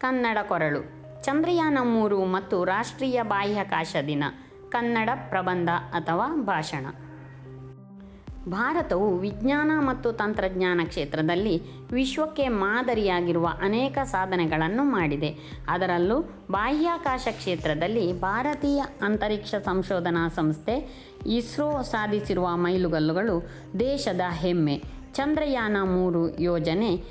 ಕನ್ನಡ ಕೊರಳು. ಚಂದ್ರಯಾನ ಮೂರು ಮತ್ತು ರಾಷ್ಟ್ರೀಯ ಬಾಹ್ಯಾಕಾಶ ದಿನ, ಕನ್ನಡ ಪ್ರಬಂಧ ಅಥವಾ ಭಾಷಣ. ಭಾರತವು ವಿಜ್ಞಾನ ಮತ್ತು ತಂತ್ರಜ್ಞಾನ ಕ್ಷೇತ್ರದಲ್ಲಿ ವಿಶ್ವಕ್ಕೆ ಮಾದರಿಯಾಗಿರುವ ಅನೇಕ ಸಾಧನೆಗಳನ್ನು ಮಾಡಿದೆ. ಅದರಲ್ಲೂ ಬಾಹ್ಯಾಕಾಶ ಕ್ಷೇತ್ರದಲ್ಲಿ ಭಾರತೀಯ ಅಂತರಿಕ್ಷ ಸಂಶೋಧನಾ ಸಂಸ್ಥೆ ಇಸ್ರೋ ಸಾಧಿಸಿರುವ ಮೈಲುಗಲ್ಲುಗಳು ದೇಶದ ಹೆಮ್ಮೆ. ಚಂದ್ರಯಾನ ಮೂರು ಯೋಜನೆ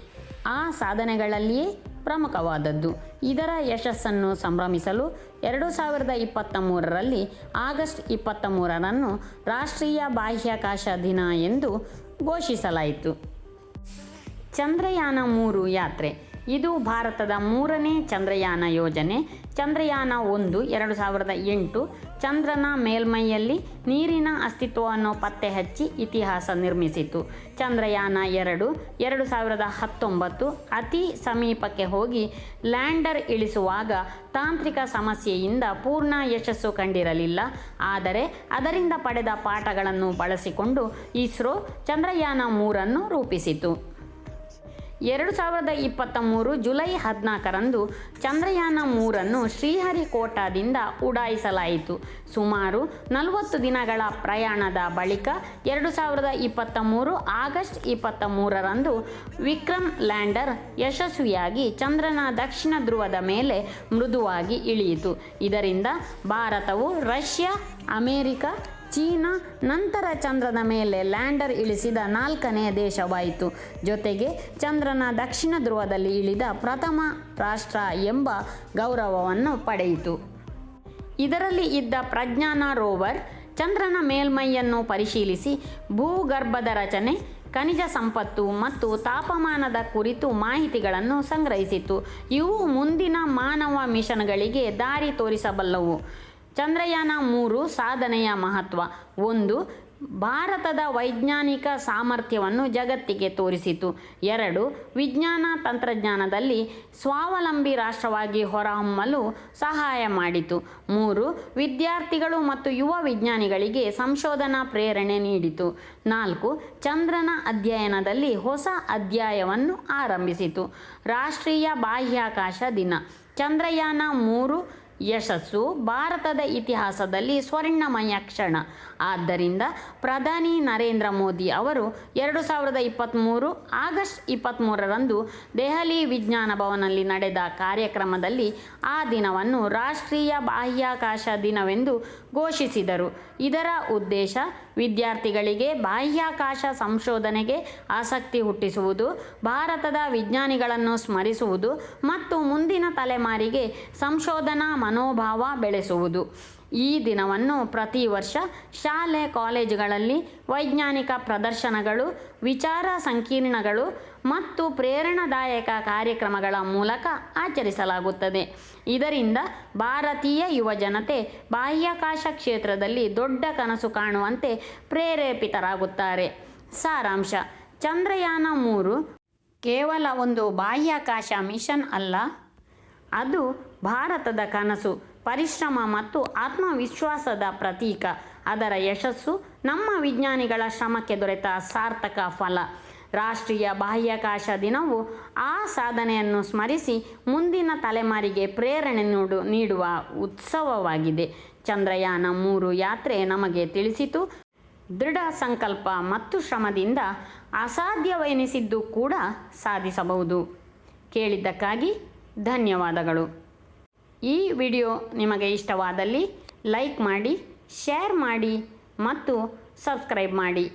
ಆ ಸಾಧನೆಗಳಲ್ಲಿಯೇ ಪ್ರಮುಖವಾದದ್ದು. ಇದರ ಯಶಸ್ಸನ್ನು ಸಂಭ್ರಮಿಸಲು ಎರಡು ಸಾವಿರದ ಇಪ್ಪತ್ತ ಮೂರರಲ್ಲಿ ಆಗಸ್ಟ್ ಇಪ್ಪತ್ತ ಮೂರರನ್ನು ರಾಷ್ಟ್ರೀಯ ಬಾಹ್ಯಾಕಾಶ ದಿನ ಎಂದು ಘೋಷಿಸಲಾಯಿತು. ಚಂದ್ರಯಾನ ಮೂರು ಯಾತ್ರೆ. ಇದು ಭಾರತದ ಮೂರನೇ ಚಂದ್ರಯಾನ ಯೋಜನೆ. ಚಂದ್ರಯಾನ ಒಂದು ಎರಡು ಸಾವಿರದ ಎಂಟು. ಚಂದ್ರನ ಮೇಲ್ಮೈಯಲ್ಲಿ ನೀರಿನ ಅಸ್ತಿತ್ವವನ್ನು ಪತ್ತೆ ಹಚ್ಚಿ ಇತಿಹಾಸ ನಿರ್ಮಿಸಿತು. ಚಂದ್ರಯಾನ ಎರಡು ಎರಡು ಸಾವಿರದ ಹತ್ತೊಂಬತ್ತು ಅತಿ ಸಮೀಪಕ್ಕೆ ಹೋಗಿ ಲ್ಯಾಂಡರ್ ಇಳಿಸುವಾಗ ತಾಂತ್ರಿಕ ಸಮಸ್ಯೆಯಿಂದ ಪೂರ್ಣ ಯಶಸ್ಸು ಕಂಡಿರಲಿಲ್ಲ. ಆದರೆ ಅದರಿಂದ ಪಡೆದ ಪಾಠಗಳನ್ನು ಬಳಸಿಕೊಂಡು ಇಸ್ರೋ ಚಂದ್ರಯಾನ ಮೂರನ್ನು ರೂಪಿಸಿತು. ಎರಡು ಸಾವಿರದ ಇಪ್ಪತ್ತ ಮೂರು ಜುಲೈ ಹದಿನಾಲ್ಕರಂದು ಚಂದ್ರಯಾನ ಮೂರನ್ನು ಶ್ರೀಹರಿಕೋಟಾದಿಂದ ಉಡಾಯಿಸಲಾಯಿತು. ಸುಮಾರು ನಲವತ್ತು ದಿನಗಳ ಪ್ರಯಾಣದ ಬಳಿಕ ಎರಡು ಸಾವಿರದ ಇಪ್ಪತ್ತ ಮೂರು ಆಗಸ್ಟ್ ಇಪ್ಪತ್ತ ಮೂರರಂದು ವಿಕ್ರಮ್ ಲ್ಯಾಂಡರ್ ಯಶಸ್ವಿಯಾಗಿ ಚಂದ್ರನ ದಕ್ಷಿಣ ಧ್ರುವದ ಮೇಲೆ ಮೃದುವಾಗಿ ಇಳಿಯಿತು. ಇದರಿಂದ ಭಾರತವು ರಷ್ಯಾ, ಅಮೇರಿಕ ಚೀನಾ, ನಂತರ ಚಂದ್ರನ ಮೇಲೆ ಲ್ಯಾಂಡರ್ ಇಳಿಸಿದ ನಾಲ್ಕನೇ ದೇಶವಾಯಿತು. ಜೊತೆಗೆ ಚಂದ್ರನ ದಕ್ಷಿಣ ಧ್ರುವದಲ್ಲಿ ಇಳಿದ ಪ್ರಥಮ ರಾಷ್ಟ್ರ ಎಂಬ ಗೌರವವನ್ನು ಪಡೆಯಿತು. ಇದರಲ್ಲಿ ಇದ್ದ ಪ್ರಜ್ಞಾನ ರೋವರ್, ಚಂದ್ರನ ಮೇಲ್ಮೈಯನ್ನು ಪರಿಶೀಲಿಸಿ ಭೂಗರ್ಭದ ರಚನೆ, ಖನಿಜ ಸಂಪತ್ತು ಮತ್ತು ತಾಪಮಾನದ ಕುರಿತು ಮಾಹಿತಿಗಳನ್ನು ಸಂಗ್ರಹಿಸಿತು. ಇವು ಮುಂದಿನ ಮಾನವ ಮಿಷನ್ಗಳಿಗೆ ದಾರಿ ತೋರಿಸಬಲ್ಲವು. ಚಂದ್ರಯಾನ ಮೂರು ಸಾಧನೆಯ ಮಹತ್ವ. ಒಂದು, ಭಾರತದ ವೈಜ್ಞಾನಿಕ ಸಾಮರ್ಥ್ಯವನ್ನು ಜಗತ್ತಿಗೆ ತೋರಿಸಿತು. ಎರಡು, ವಿಜ್ಞಾನ ತಂತ್ರಜ್ಞಾನದಲ್ಲಿ ಸ್ವಾವಲಂಬಿ ರಾಷ್ಟ್ರವಾಗಿ ಹೊರಹೊಮ್ಮಲು ಸಹಾಯ ಮಾಡಿತು. ಮೂರು, ವಿದ್ಯಾರ್ಥಿಗಳು ಮತ್ತು ಯುವ ವಿಜ್ಞಾನಿಗಳಿಗೆ ಸಂಶೋಧನಾ ಪ್ರೇರಣೆ ನೀಡಿತು. ನಾಲ್ಕು, ಚಂದ್ರನ ಅಧ್ಯಯನದಲ್ಲಿ ಹೊಸ ಅಧ್ಯಾಯವನ್ನು ಆರಂಭಿಸಿತು. ರಾಷ್ಟ್ರೀಯ ಬಾಹ್ಯಾಕಾಶ ದಿನ. ಚಂದ್ರಯಾನ ಮೂರು ಯಶಸ್ಸು ಭಾರತದ ಇತಿಹಾಸದಲ್ಲಿ ಸ್ವರ್ಣಮಯ ಕ್ಷಣ. ಆದ್ದರಿಂದ ಪ್ರಧಾನಿ ನರೇಂದ್ರ ಮೋದಿ ಅವರು ಎರಡು ಸಾವಿರದ ಇಪ್ಪತ್ತ್ಮೂರು ಆಗಸ್ಟ್ ಇಪ್ಪತ್ತ್ಮೂರರಂದು ದೆಹಲಿ ವಿಜ್ಞಾನ ಭವನಲ್ಲಿ ನಡೆದ ಕಾರ್ಯಕ್ರಮದಲ್ಲಿ ಆ ದಿನವನ್ನು ರಾಷ್ಟ್ರೀಯ ಬಾಹ್ಯಾಕಾಶ ದಿನವೆಂದು ಘೋಷಿಸಿದರು. ಇದರ ಉದ್ದೇಶ ವಿದ್ಯಾರ್ಥಿಗಳಿಗೆ ಬಾಹ್ಯಾಕಾಶ ಸಂಶೋಧನೆಗೆ ಆಸಕ್ತಿ ಹುಟ್ಟಿಸುವುದು, ಭಾರತದ ವಿಜ್ಞಾನಿಗಳನ್ನು ಸ್ಮರಿಸುವುದು ಮತ್ತು ಮುಂದಿನ ತಲೆಮಾರಿಗೆ ಸಂಶೋಧನಾ ಮನೋಭಾವ ಬೆಳೆಸುವುದು. ಈ ದಿನವನ್ನು ಪ್ರತಿ ವರ್ಷ ಶಾಲೆ, ಕಾಲೇಜುಗಳಲ್ಲಿ ವೈಜ್ಞಾನಿಕ ಪ್ರದರ್ಶನಗಳು, ವಿಚಾರ ಸಂಕೀರ್ಣಗಳು ಮತ್ತು ಪ್ರೇರಣಾದಾಯಕ ಕಾರ್ಯಕ್ರಮಗಳ ಮೂಲಕ ಆಚರಿಸಲಾಗುತ್ತದೆ. ಇದರಿಂದ ಭಾರತೀಯ ಯುವಜನತೆ ಬಾಹ್ಯಾಕಾಶ ಕ್ಷೇತ್ರದಲ್ಲಿ ದೊಡ್ಡ ಕನಸು ಕಾಣುವಂತೆ ಪ್ರೇರೇಪಿತರಾಗುತ್ತಾರೆ. ಸಾರಾಂಶ, ಚಂದ್ರಯಾನ ಮೂರು ಕೇವಲ ಒಂದು ಬಾಹ್ಯಾಕಾಶ ಮಿಷನ್ ಅಲ್ಲ ಅದು ಭಾರತದ ಕನಸು, ಪರಿಶ್ರಮ ಮತ್ತು ಆತ್ಮವಿಶ್ವಾಸದ ಪ್ರತೀಕ. ಅದರ ಯಶಸ್ಸು ನಮ್ಮ ವಿಜ್ಞಾನಿಗಳ ಶ್ರಮಕ್ಕೆ ದೊರೆತ ಸಾರ್ಥಕ ಫಲ. ರಾಷ್ಟ್ರೀಯ ಬಾಹ್ಯಾಕಾಶ ದಿನವು ಆ ಸಾಧನೆಯನ್ನು ಸ್ಮರಿಸಿ ಮುಂದಿನ ತಲೆಮಾರಿಗೆ ಪ್ರೇರಣೆ ನೀಡು, ನೀಡುವ ಉತ್ಸವವಾಗಿದೆ. ಚಂದ್ರಯಾನ ಮೂರು ಯಾತ್ರೆ ನಮಗೆ ತಿಳಿಸಿತು. ದೃಢ ಸಂಕಲ್ಪ ಮತ್ತು ಶ್ರಮದಿಂದ ಅಸಾಧ್ಯವೆನಿಸಿದ್ದು ಕೂಡ ಸಾಧಿಸಬಹುದು. ಕೇಳಿದ್ದಕ್ಕಾಗಿ ಧನ್ಯವಾದಗಳು. ಈ ವಿಡಿಯೋ ನಿಮಗೆ ಇಷ್ಟವಾದಲ್ಲಿ ಲೈಕ್ ಮಾಡಿ ಶೇರ್ ಮಾಡಿ ಮತ್ತು ಸಬ್ಸ್ಕ್ರೈಬ್ ಮಾಡಿ.